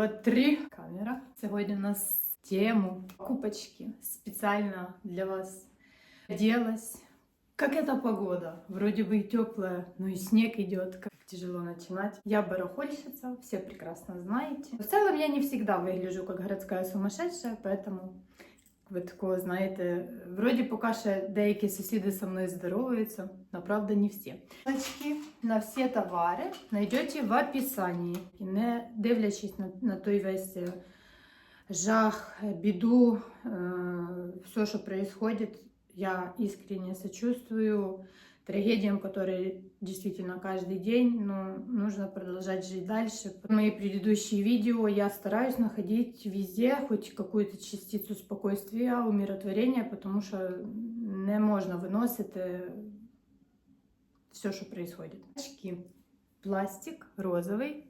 два, три. Камера. Сегодня у нас тему покупочки специально для вас оделась. Как эта погода? Вроде бы и теплая, но и снег идет. Как тяжело начинать. Я барахольщица, все прекрасно знаете. В целом я не всегда выгляжу как городская сумасшедшая, поэтому ви такого знаєте, вроді поки ще деякі сусіди со мною здоровуються, направда не всі. Ссылочки на всі товари знайдете в описанні. І не дивлячись на, на той весь е, жах, біду, е, все, що відбувається, я іскренне сочувствую трагедиям, которые действительно каждый день, но нужно продолжать жить дальше. Мои предыдущие видео я стараюсь находить везде хоть какую-то частицу спокойствия, умиротворения, потому что не можно выносить все, что происходит. Очки. Пластик розовый.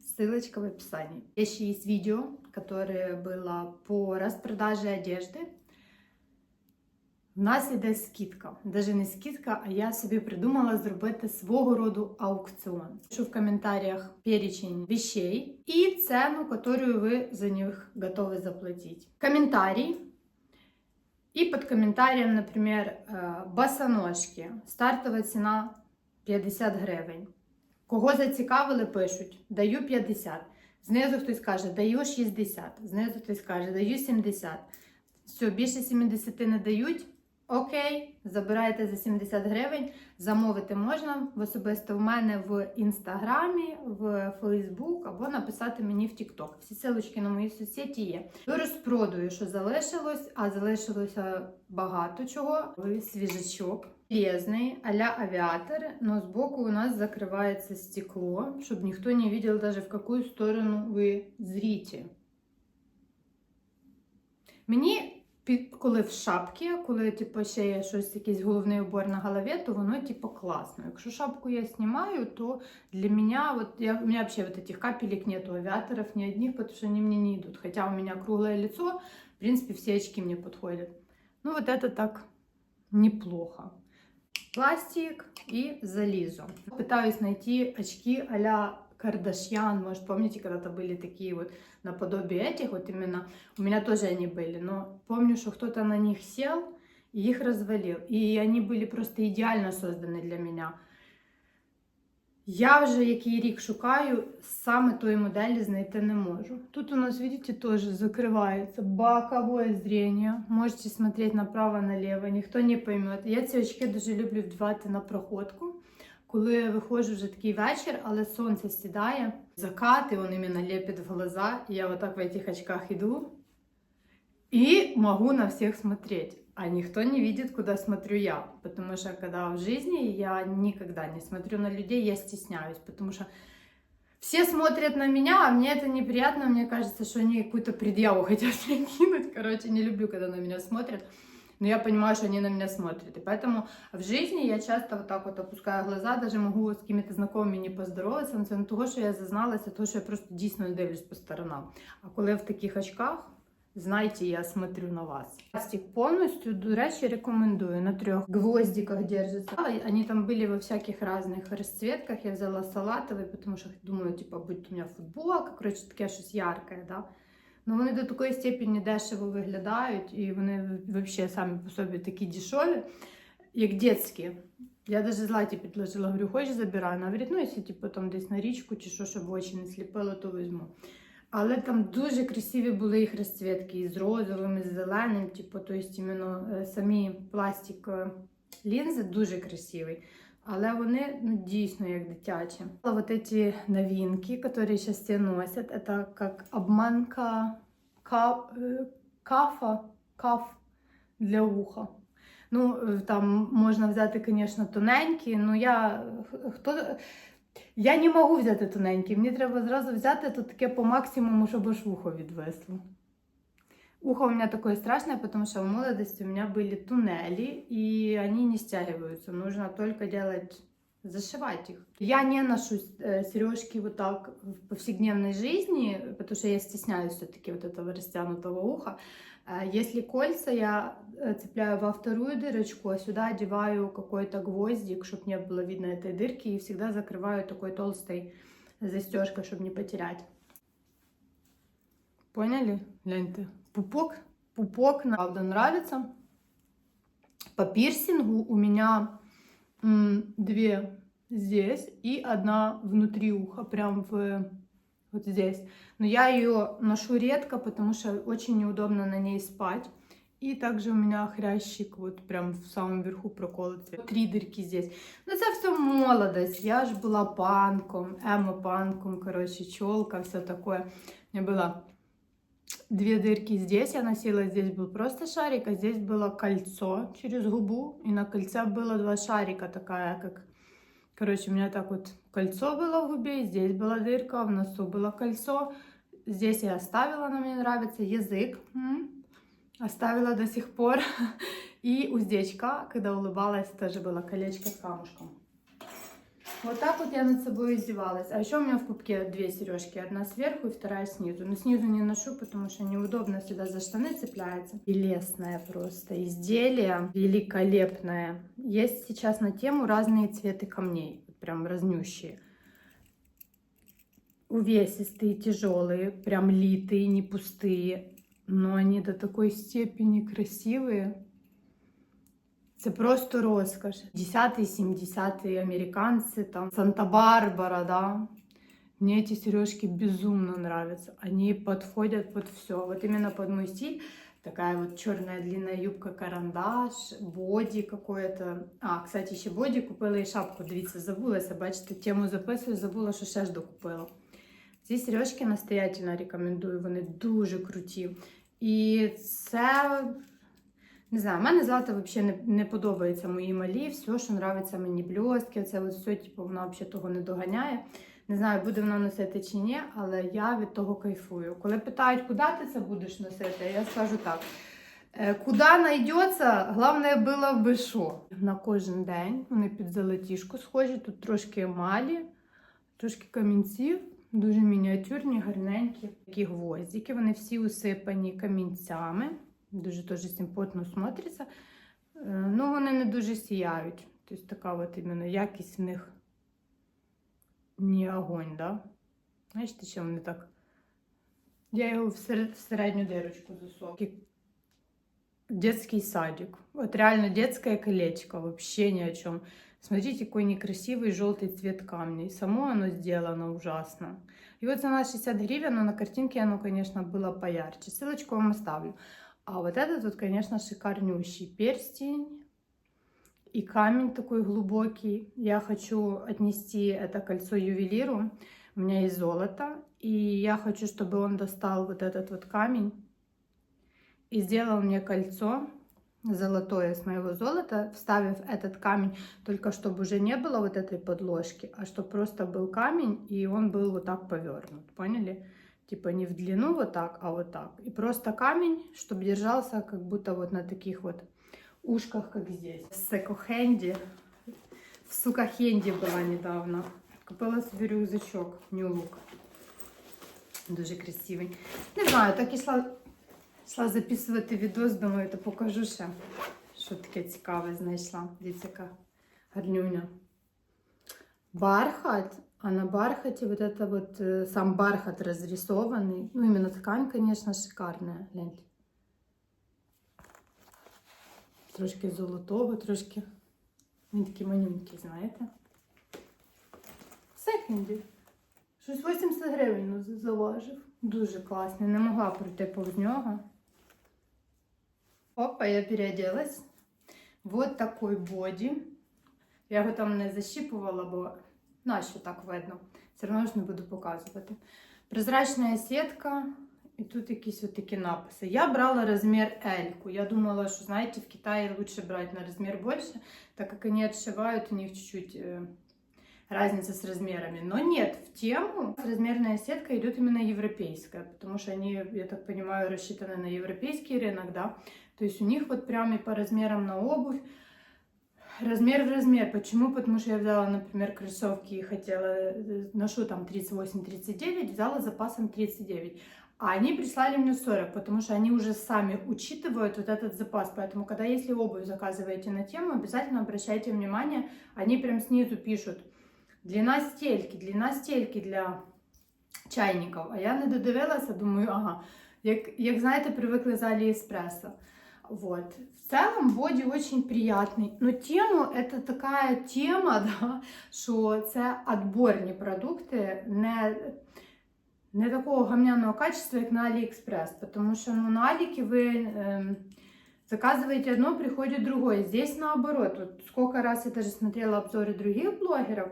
Ссылочка в описании. Еще есть видео, которое было по распродаже одежды. У нас іде скидка. Навіть не скидка, а я собі придумала зробити свого роду аукціон. Пишу в комментариях перечень вещей и цену, которую вы за них готовы заплатить. Комментарий. И под комментарием, например, э, босоножки. Стартова ціна 50 гривень. Кого зацікавили, пишуть, даю 50. Знизу хтось каже, даю 60. Знизу хтось каже, даю 70. Все, більше 70 не дають. Окей, забираєте за 70 гривень, замовити можна в особисто в мене в інстаграмі, в Фейсбук або написати мені в Тікток. Всі ссылочки на мої соцсеті є. Розпродую, що залишилось, а залишилося багато чого. Свіжачок. Лезний, а-ля авіатор, но збоку у нас закривається стекло, щоб ніхто не видел даже в яку сторону ви зрите. Мені коли в шапці, коли типу, ще є щось, якийсь головний убор на голові, то воно типу, класно. Якщо шапку я знімаю, то для мене, вот, я, у меня вообще вот этих капелек нету, авиаторов ни одних, потому что они мне не идут. Хотя у меня круглое лицо, в принципе, все очки мне подходят. Ну вот это так неплохо. Пластик и зализу. Пытаюсь найти очки а-ля Кардашьян, может, помните, когда-то были такие вот наподобие этих, вот именно, у меня тоже они были, но помню, что кто-то на них сел и их развалил, и они были просто идеально созданы для меня. Я вже який рік шукаю, саме тої моделі знайти не можу. Тут у нас, видите, тоже закрывается боковое зрение. Можете смотреть направо-налево, ніхто не поймет. Я ці очки дуже люблю вдівати на проходку. Коли я виходжу вже такий вечір, але сонце сідає, закати, вони мене лепять в глаза, і я отак в этих очках иду и могу на всех смотреть. А никто не видит, куда смотрю я. Потому что когда в жизни я никогда не смотрю на людей, я стесняюсь. Потому что все смотрят на меня, а мне это неприятно. Мне кажется, что они какую-то предъяву хотят мне кинуть. Короче, не люблю, когда на меня смотрят. но я понимаю, что они на меня смотрят. И поэтому в жизни я часто вот так вот опускаю глаза, даже могу с какими-то знакомыми не поздороватися, це не того, що я зазналася, того, що я просто дійсно не дивлюсь по сторонам. А коли я в таких очках, Знаете, я смотрю на вас. Пластик полностью, до речі, рекомендую. На трех гвоздиках держится. Они там были во всяких разных расцветках. Я взяла салатовый, потому что думаю, типа, будет у меня футболка, короче, таке щось ярке, да. Ну, вони до такої степені дешево виглядають, і вони взагалі самі по собі такі дешеві, як дитячі. Я навіть златі підложила, говорю, хочеш забирай. Вона говорить, ну, якщо типу, там десь на річку чи що, щоб очі не сліпило, то візьму. Але там дуже красиві були їх розцвітки і з розовим, і з зеленим, типу, то есть, іменно е, самі пластик е, лінзи дуже красиві Але вони ну, дійсно як дитячі. Вот эти новинки, которые сейчас все носят, это как обманка каф, э, кафа, каф для уха. Ну, э, там можна взяти, звісно, тоненькі, ну я хто. Я не можу взяти тоненькі, мені треба зразу взяти то таке по максимуму, щоб аж вухо відвисло. Ухо у меня такое страшное, потому что в молодости у меня были туннели, и они не стягиваются. Нужно только делать, зашивать их. Я не ношу э, сережки вот так в повседневной жизни, потому что я стесняюсь все-таки вот этого растянутого уха. Если кольца, я э, цепляю во вторую дырочку, а сюда одеваю какой-то гвоздик, чтобы не было видно этой дырки, и всегда закрываю такой толстой застежкой, чтобы не потерять. Поняли? Гляньте. Пупок, пупок, правда, нравится. По пирсингу у меня м, две здесь и одна внутри уха, прям в вот здесь. Но я ее ношу редко, потому что очень неудобно на ней спать. И также у меня хрящик вот прям в самом верху проколотый. Три дырки здесь. Ну це все молодость. Я ж была панком, эмо-панком, короче, челка, все такое. У меня было две дырки здесь, я носила, здесь был просто шарик, а здесь было кольцо через губу, и на кольце было два шарика, такая как... Короче, у меня так вот кольцо было в губе, здесь была дырка, в носу было кольцо. Здесь я оставила, она мне нравится, язык. Оставила до сих пор. И уздечка, когда улыбалась, тоже было колечко с камушком. Вот так вот я над собой издевалась. А еще у меня в пупке две сережки. Одна сверху и вторая снизу. Но снизу не ношу, потому что неудобно сюда за штаны цепляется. И лесное просто изделие. Великолепное. Есть сейчас на тему разные цветы камней. Прям разнющие. Увесистые, тяжелые, прям литые, не пустые. Но они до такой степени красивые. Це просто розкош. 10-й, 70-й американцы, там Санта-Барбара, да. Мне эти сережки безумно нравятся. Они подходят под все. Вот именно под мой стиль. Такая вот черная длинная юбка карандаш, боди какое-то. А, кстати, ще боді купила і шапку. Дивіться, забулася. Бачите, тему записую, забула, що ще ж докупила. Ці сережки настоятельно рекомендую, вони дуже круті. І це, не знаю, мене злата взагалі не, не подобається мої малі, все, що подобається мені блістки, це от все, типу, вона взагалі того не доганяє. Не знаю, буде вона носити чи ні, але я від того кайфую. Коли питають, куди ти це будеш носити, я скажу так. «Е, Куди знайдеться, головне було би що. На кожен день вони під золотішку схожі, тут трошки емалі, трошки камінців. Дуже мініатюрні, гарненькі. Такі гвоздики, вони всі усипані камінцями. Дуже теж симпотно смотриться. Е, Ну, вони не дуже сіяють. Тобто така от іменно якість в них не огонь, да? Знаєте, що вони так. Я його в сер- в середню дирочку засовую. Такий Детский садик. Вот реально детское колечко, вообще ни о чем. Смотрите, какой некрасивый желтый цвет камня. И само оно сделано ужасно. И вот цена 60 гривен, но на картинке оно, конечно, было поярче. Ссылочку вам оставлю. А вот этот вот, конечно, шикарнющий перстень. И камень такой глубокий. Я хочу отнести это кольцо ювелиру. У меня есть золото. И я хочу, чтобы он достал вот этот вот камень и сделал мне кольцо золотое с моего золота, вставив этот камень, только чтобы уже не было вот этой подложки, а чтобы просто был камень, и он был вот так повернут, поняли? Типа не в длину вот так, а вот так. И просто камень, чтобы держался как будто вот на таких вот ушках, как здесь. В секохенде, в сукахенде была недавно. Купила собі рюкзачок New Look. Дуже красивий. Не знаю, так ішла Йшла записувати відос, думаю, то покажу ще, що таке цікаве знайшла. Дивіться, яка гарнюня. Бархат, а на бархате вот это вот э, сам бархат разрисованный. Ну, именно ткань, конечно, шикарная. Гляньте. Трошки золотого, трошки. Він такий манюнький, знаєте. В секонді. Щось 80 гривень ну, заважив. Дуже класний. Не могла пройти повз нього. Опа, я переоделась. Вот такой боді. Я його там не защіпувала, бо нащо так видно. Все одно ж не буду показувати. Прозрачна сітка. І тут якісь от такі написи. Я брала розмір L. Я думала, що, знаєте, в Китаї лучше брать на размер больше, так как они отшивают, у них чуть-чуть э, разница с размерами. Но нет, в тему размерная сетка идет именно европейская, потому что они, я так понимаю, рассчитаны на европейский рынок, да. То есть у них вот прямо и по размерам на обувь, размер в размер. Почему? Потому что я взяла, например, кроссовки и хотела, э, ношу там 38-39, взяла запасом 39. А они прислали мне 40, потому что они уже сами учитывают вот этот запас. Поэтому, когда если обувь заказываете на тему, обязательно обращайте внимание, они прям снизу пишут длина стельки, длина стельки для чайників. А я не додивилася, думаю, ага, Як, як знаєте, привыкли за Алиэкспресса. Вот. В целом боді очень приятный. Но тему, это такая тема, да, що це отборні продукти, не, не такого гамняного качества, як на Алиэкспресс. Потому что ну, на Алике вы эм, заказываете одно, приходит другое. Здесь наоборот. Вот сколько раз я даже смотрела обзоры других блогеров,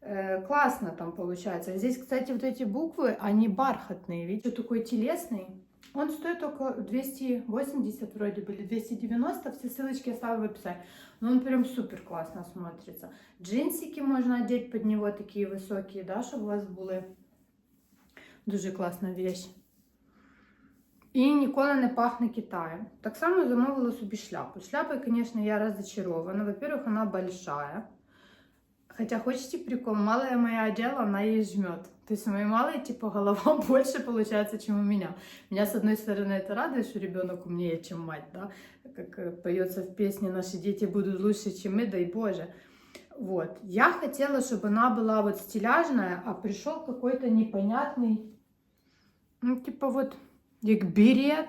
э, классно там получается. Здесь, кстати, вот эти буквы, они бархатные. Видите, такой телесный. Он стоит около 280 вроде были, 290, все ссылочки оставлю в описании. Но он прям супер классно смотрится. Джинсики можно одеть под него такие высокие, да, чтобы у вас були. Дуже класна вещь. І ніколи не пахне Китаєм. Так само замовила собі шляпу. Шляпой, конечно, я разочарована. Во-первых, она большая. Хотя хочете прикол, малая моя одела, она ей жмет. То есть у моей малой типа голова больше получается, чем у меня. Меня с одной стороны это радует, что ребенок умнее, чем мать, да, как э, поется в песне «Наши дети будут лучше, чем мы, дай Боже». Вот. Я хотела, чтобы она была вот стиляжная, а пришел какой-то непонятный, ну типа вот, як берет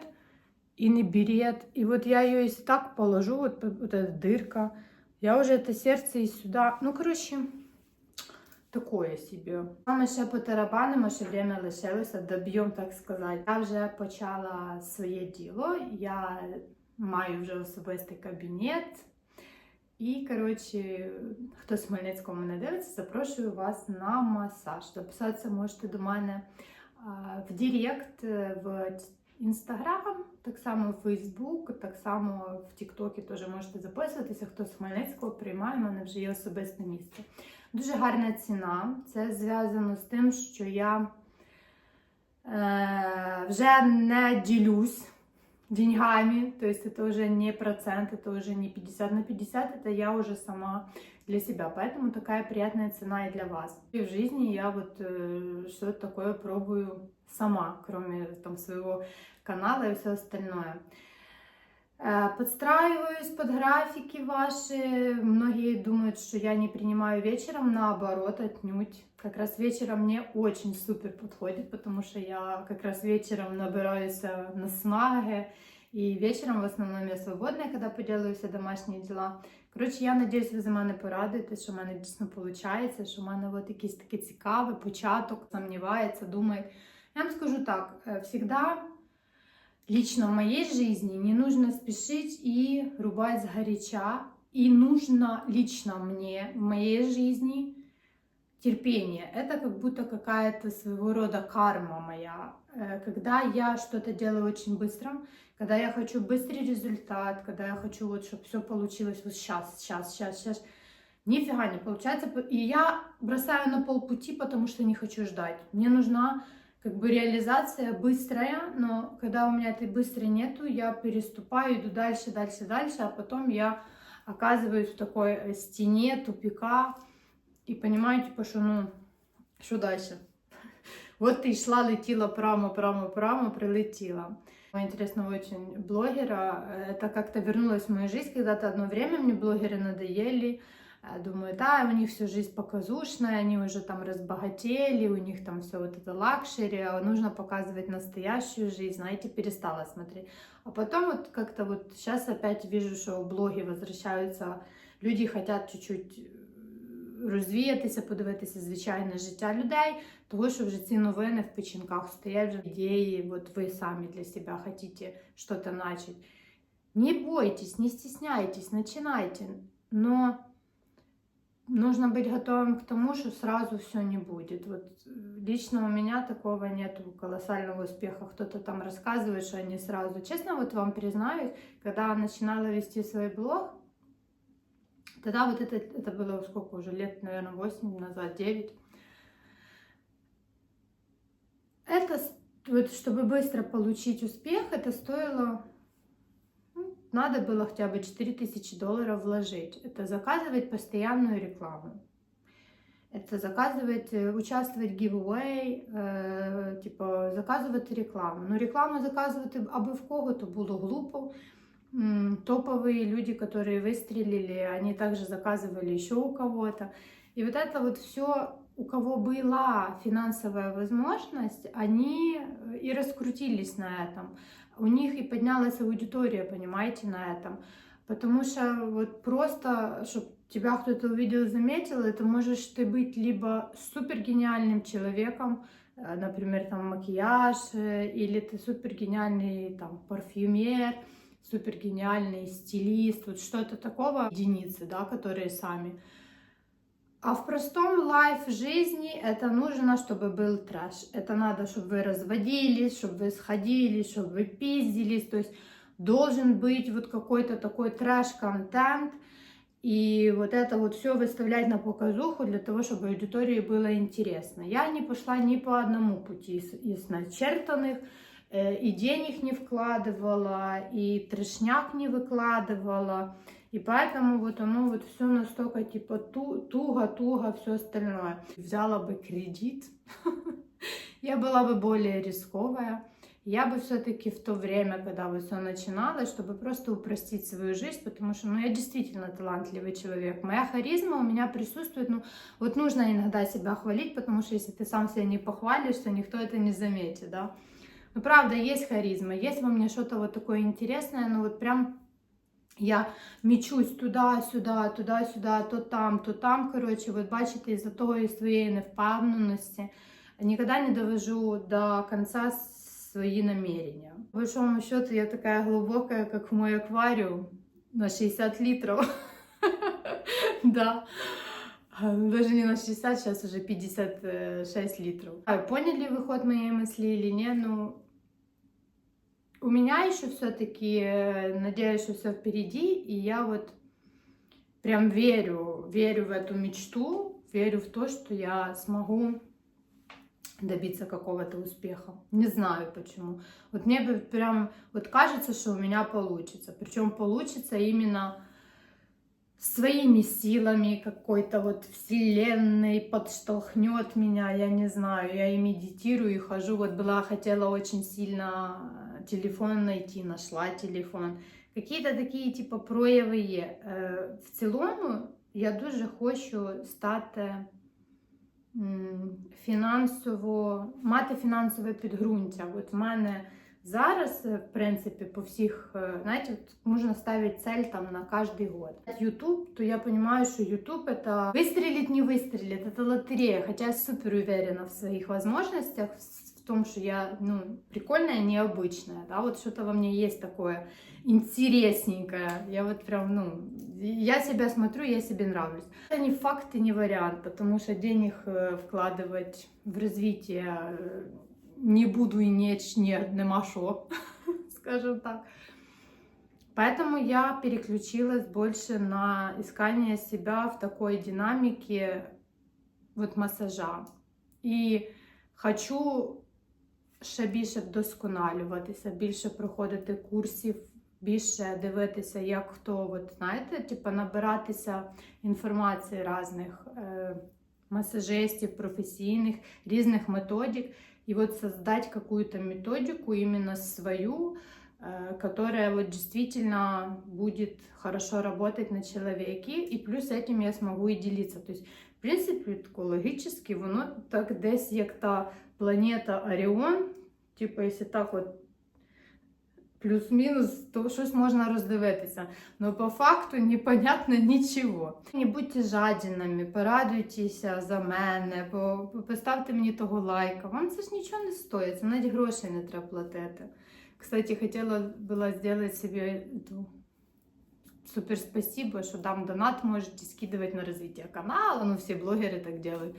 и не берет. И вот я ее если так положу, вот, вот эта дырка, я уже это сердце и сюда, ну короче, такое собі. Ми ще потарабанимо, що время лишилося, доб'ємо, так сказати. Я вже почала своє діло, я маю вже особистий кабінет. І, коротше, хто з Хмельницького мене дивиться, запрошую вас на масаж. Записатися можете до мене а, в Директ, в Інстаграм, так само в Фейсбук, так само в Тіктокі теж можете записуватися. Хто з Хмельницького приймає, у мене вже є особисте місце. Дуже гарна ціна. Це зв'язано з тим, що я е, вже не ділюсь деньгами, то есть это уже не процент, это уже не 50 на 50, это я уже сама для себя. Поэтому такая приятная цена и для вас. И в жизни я вот э, что-то такое пробую сама, кроме там своего канала и все остальное. Э, Подстраиваюсь под графики ваши. Многие думают, что я не принимаю вечером, наоборот, отнюдь. Как раз вечером мне очень супер подходит, потому что я как раз вечером набираюсь наснаги. И вечером в основном я свободная, когда поделаю все домашние дела. Коротше, я надіюсь, ви за мене порадуєте, що в мене дійсно виходить, що в мене от якийсь такий цікавий початок, сумнівається, думає. Я вам скажу так, э, всегда лично в моей жизни не нужно спешить и рубать сгоряча. И нужно лично мне в моей жизни терпение. Это как будто какая-то своего рода карма моя. Э, Когда я что-то делаю очень быстро, когда я хочу быстрый результат, когда я хочу вот, чтобы все получилось вот сейчас, сейчас, сейчас, сейчас, нифига не получается. И я бросаю на полпути, потому что не хочу ждать. Мне нужна как бы реализация быстрая, но когда у меня этой быстрой нету, я переступаю, иду дальше, дальше, дальше, а потом я оказываюсь в такой э, стене тупика и понимаю, типа, что ну, что дальше? Вот ты шла, летела прямо, прямо, прямо, прилетела. Интересного очень блогера. Это как-то вернулось в мою жизнь. Когда-то одно время мне блогеры надоели. Э, Думаю, да, у них всю жизнь показушная, они уже там разбогатели, у них там все вот это лакшери, а нужно показывать настоящую жизнь, знаете, перестала смотреть. А потом вот как-то вот сейчас опять вижу, что блоги возвращаются, люди хотят чуть-чуть е, розвіятися, подивитися звичайне життя людей, того, що вже ці новини в печінках стоять вже ідеї, от ви самі для себе хотите что-то начать. Не бойтесь, не стесняйтесь, начинайте, но нужно быть готовым к тому, что сразу все не будет. Вот э, лично у меня такого нет колоссального успеха. Кто-то там рассказывает, что они сразу. Честно, вот вам признаюсь, когда начинала вести свой блог, тогда вот это, это было сколько уже лет, наверное, 8 назад, 9. Это, вот, чтобы быстро получить успех, это стоило ну, надо было хотя бы 4000 долларов вложить. Это заказывать постоянную рекламу. Это заказывать, э, участвовать в giveaway, е, типу, заказувати рекламу. Ну, рекламу заказувати аби в кого, то було глупо. Топовые люди, которые выстрелили, они также заказывали еще у кого-то. И вот это вот все у кого была финансовая возможность, они э, и раскрутились на этом. У них и поднялась аудитория, понимаете, на этом. Потому что вот просто, чтобы тебя кто-то увидел, заметил, это можешь ты быть либо супер гениальным человеком, э, например, там макияж, э, или ты супер гениальный там парфюмер, супер гениальный стилист, вот что-то такого, единицы, да, которые сами. А в простом лайф жизни это нужно, чтобы был трэш. Это надо, чтобы вы разводились, чтобы вы сходились, чтобы вы пиздились. То есть должен быть вот какой-то такой трэш-контент. И вот это вот все выставлять на показуху для того, чтобы аудитории было интересно. Я не пошла ни по одному пути из, из начертанных. Э, и денег не вкладывала, и трешняк не выкладывала. И поэтому вот оно вот все настолько типа туго-туго, все остальное. Взяла бы кредит, я была бы более рисковая. Я бы все-таки в то время, когда вы все начиналось, чтобы просто упростить свою жизнь, потому что, ну, я действительно талантливый человек. Моя харизма у меня присутствует, ну, вот нужно иногда себя хвалить, потому что если ты сам себя не похвалишь, то никто это не заметит, да. Ну, правда, есть харизма, есть во мне что-то вот такое интересное, но вот прям я мечусь туда-сюда, туди-сюди, то там, то там. Коротше, от бачите, із-за того своєї невпевненості ніколи не довожу до конца свои намерения. По большому счету я такая глубокая, как мой аквариум на 60 литров. Да. Даже не на 60, сейчас уже 56 литров. Поняли вы ход моей мысли или нет? Ну, у меня еще все-таки, э, надеюсь, что все впереди, и я вот прям верю, верю в эту мечту, верю в то, что я смогу добиться какого-то успеха. Не знаю почему. Вот мне прям, вот кажется, что у меня получится. Причем получится именно своими силами какой-то вот вселенной подштолхнет меня, я не знаю, я и медитирую, и хожу, вот была, хотела очень сильно телефон найти, нашла телефон. Какие-то такі, типу, прояви є. В цілому, я дуже хочу стати фінансово, мати фінансове підґрунтя. От в мене зараз, в принципі, по всіх, знаєте, можна ставити цель там на каждый год. YouTube, то я понимаю, что YouTube это выстрелит, не выстрелит, это лотерея. Хотя я супер уверена в своих возможностях, в Том, что я, ну, прикольная, необычная, да, вот что-то во мне есть такое интересненькое, я вот прям, ну, я себя смотрю, я себе нравлюсь. Это не факт и не вариант, потому что денег э, вкладывать в развитие э, не буду и не, не нема шо, скажем так. Поэтому я переключилась больше на искание себя в такой динамике вот массажа. И хочу ще більше вдосконалюватися, більше проходити курсів, більше дивитися, як хто, от, знаєте, типу, набиратися інформації різних е, масажистів, професійних, різних методик. І от создать какую-то методику іменно свою, которая вот действительно будет хорошо работать на человеке, и плюс этим я смогу и делиться. То есть, в принципе, экологически, воно так десь як та планета Оріон, типу, якщо так от плюс-мінус, то щось можна роздивитися. Но по факту непонятно нічого. Не будьте жадінами, порадуйтеся за мене, поставте мені того лайка. Вам це ж нічого не стоїть, навіть грошей не треба платити. Кстати, хотіла була зробити собі эту супер спасибо, что там донат можете скидывать на развитие канала, ну все блогеры так делают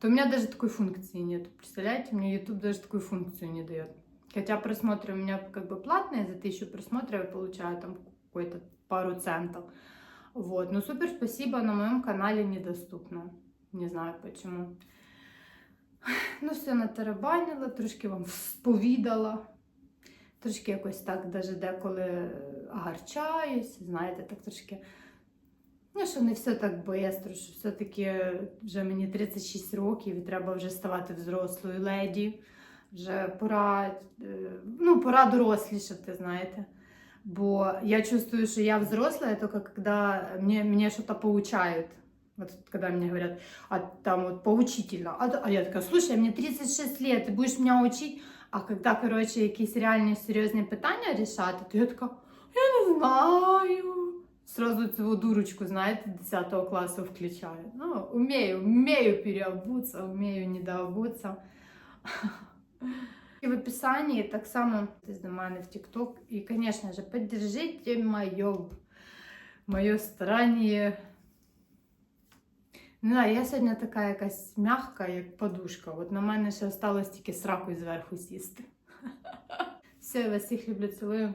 то у меня даже такой функции нет. Представляете, мне YouTube даже такую функцию не дает. Хотя просмотры у меня как бы платные, за тысячу просмотров я получаю там какой-то пару центов. Вот, но супер спасибо, на моем канале недоступно. Не знаю почему. Ну, все натарабанила, трошки вам сповідала. Трошки якось так даже деколи гарчаюсь, знаєте, так трошки Ну, що не все так швидко, що все-таки вже мені 36 років і треба вже ставати взрослою леді. Вже пора, е, ну, пора дорослішати, знаєте. Бо я чувствую, що я взрослая только когда мне, мне что-то получают. Вот когда мне говорят, а там вот поучительно. А, а я такая, слушай, мне 36 лет, ты будешь меня учить? А когда, коротше, якісь реальні серйозні питання рішати, то я така, я не знаю. Сразу цю дурочку, знаєте, 10 класу включаю. Ну, умею, умею переобуться, умею недообуться. І в описанні так само до мене в TikTok. І, конечно же, поддержите моє, моє старання. Не знаю, я сьогодні така якась м'яка, як подушка. От на мене ще осталось тільки сраку зверху сісти. Все, я вас всіх люблю, цілую.